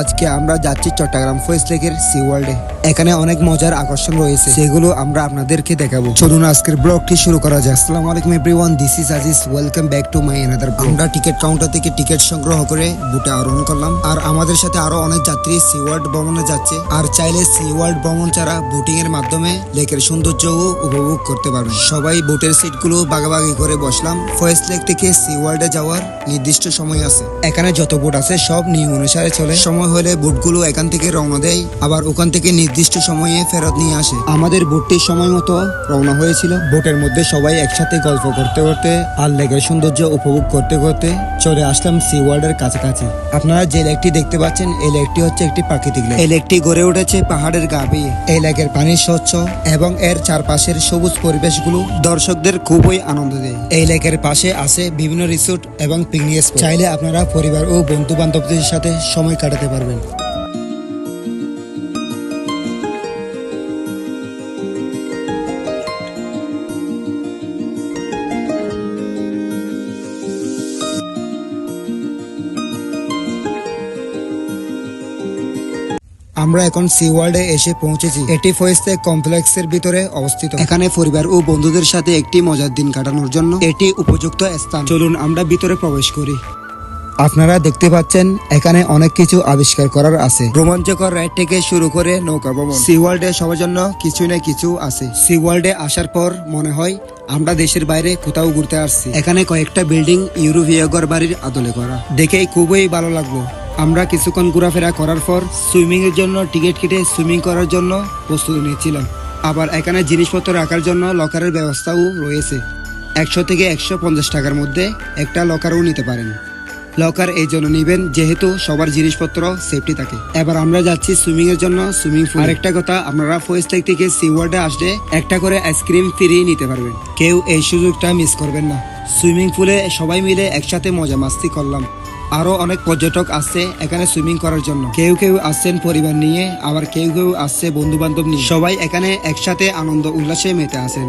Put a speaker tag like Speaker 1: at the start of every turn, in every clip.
Speaker 1: আজকে আমরা যাচ্ছি চট্টগ্রাম ফয়েস লেকের সি ওয়ার্ল্ডে। এখানে অনেক মজার আকর্ষণ রয়েছে, সেগুলো আমরা আপনাদেরকে দেখাবো। চলুন আজকের ব্লগটি শুরু করা যাক। আসসালামু আলাইকুম everyone this is Aziz welcome back to my another আমরা টিকিট কাউন্টার থেকে টিকিট সংগ্রহ করে বুটে আরোহণ করলাম। আর আমাদের সাথে আরও অনেক যাত্রী সি ওয়ার্ল্ড ভ্রমণে যাচ্ছে। আর চাইলে সি ওয়ার্ল্ড ভ্রমণ ছাড়া বোটিং এর মাধ্যমে লেকের সৌন্দর্যও উপভোগ করতে পারবেন। সবাই বুটের সিটগুলো ভাগাভাগি করে বসলাম। ফয়েস লেক থেকে সি ওয়ার্ল্ডে যাওয়ার নির্দিষ্ট সময় আছে। এখানে যত বোট আছে সব নিয়ম অনুসারে চলে। সময় হলে বুটগুলো এখান থেকে রওনা দেয়, আবার ওখান থেকে নির্দিষ্ট সময়ে ফেরত নিয়ে আসে। আমাদের বুটটি সময় মতো রওনা হয়েছিল। বোটের মধ্যে সবাই একসাথে গল্প করতে করতে আর লেকের সৌন্দর্য উপভোগ করতে করতে চলে আসলাম সি ওয়ার্ল্ডের কাছাকাছি। আপনারা যে লেকটি দেখতে পাচ্ছেন, এই লেকটি হচ্ছে একটি প্রাকৃতিক লেক। এই লেকটি গড়ে উঠেছে পাহাড়ের গা বেয়ে। এই লেকের পানি স্বচ্ছ এবং এর চারপাশের সবুজ পরিবেশগুলো দর্শকদের খুবই আনন্দ দেয়। এই লেকের পাশে আছে বিভিন্ন রিসোর্ট এবং পিকনিক চাইলে আপনারা পরিবার ও বন্ধু বান্ধবদের সাথে সময় কাটাতে পারবেন। আমরা এখন সি ওয়ার্ল্ডে এসে পৌঁছেছি। এটি ফয়েস্তে কমপ্লেক্সের ভিতরে অবস্থিত। এখানে পরিবার ও বন্ধুদের সাথে একটি মজার দিন কাটানোর জন্য এটি উপযুক্ত স্থান। চলুন আমরা ভিতরে প্রবেশ করি। আপনারা দেখতে পাচ্ছেন এখানে অনেক কিছু আবিষ্কার করার আছে। রোমাঞ্চকর রাইড থেকে শুরু করে নৌকা ভ্রমণ। সি ওয়ার্ল্ডে সবার জন্য কিছু না কিছু আছে। সি ওয়ার্ল্ডে আসার পর মনে হয় আমরা দেশের বাইরে কোথাও ঘুরতে আসছি। এখানে কয়েকটা বিল্ডিং ইউরোপীয় ঘর বাড়ির আদলে করা। দেখেই খুবই ভালো লাগল। আমরা কিছুক্ষণ ঘোরাফেরা করার পর সুইমিং এর জন্য টিকিট কেটে সুইমিং করার জন্য প্রস্তুতি নিয়েছিলাম আবার এখানে জিনিসপত্র রাখার জন্য লকারের ব্যবস্থাও রয়েছে। একশো থেকে একশো পঞ্চাশ টাকার মধ্যে একটা লকারও নিতে পারেন। লকার এই জন্য নিবেন, যেহেতু সবার জিনিসপত্র সেফটি থাকে। এবার আমরা যাচ্ছি সুইমিং এর জন্য সুইমিং পুল আরেকটা কথা, আপনারা ফয়েস লেক থেকে সি ওয়ার্ল্ডে আসলে একটা করে আইসক্রিম ফ্রি নিতে পারবেন। কেউ এই সুযোগটা মিস করবেন না। সুইমিং পুলে সবাই মিলে একসাথে মজা মাস্তি করলাম। আরও অনেক পর্যটক আসছে এখানে সুইমিং করার জন্য। কেউ কেউ আসছেন পরিবার নিয়ে, আবার কেউ কেউ আসছে বন্ধু বান্ধব নিয়ে। সবাই এখানে একসাথে আনন্দ উল্লাসে মেতে আসেন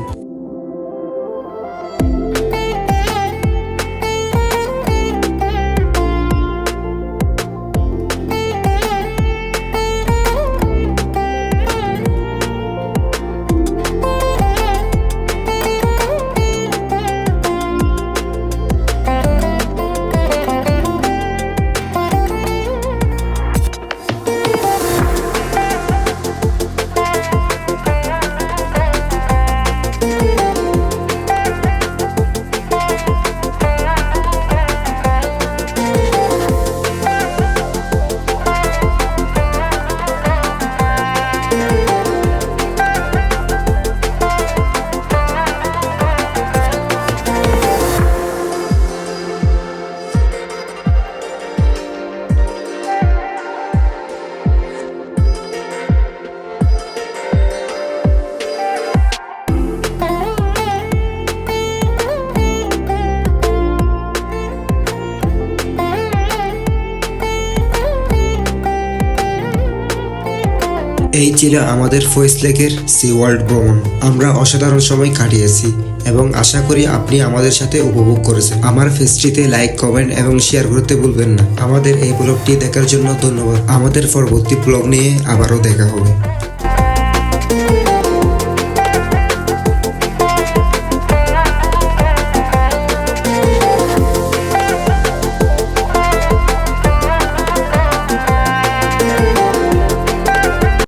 Speaker 1: এই ছিল আমাদের ফয়েস লেকের সি ওয়ার্ল্ড ভ্রমণ। আমরা অসাধারণ সময় কাটিয়েছি এবং আশা করি আপনি আমাদের সাথে উপভোগ করেছেন। আমার ফেসটিতে লাইক, কমেন্ট এবং শেয়ার করতে ভুলবেন না। আমাদের এই ব্লগটি দেখার জন্য ধন্যবাদ। আমাদের পরবর্তী ব্লগ নিয়ে আবারও দেখা হবে।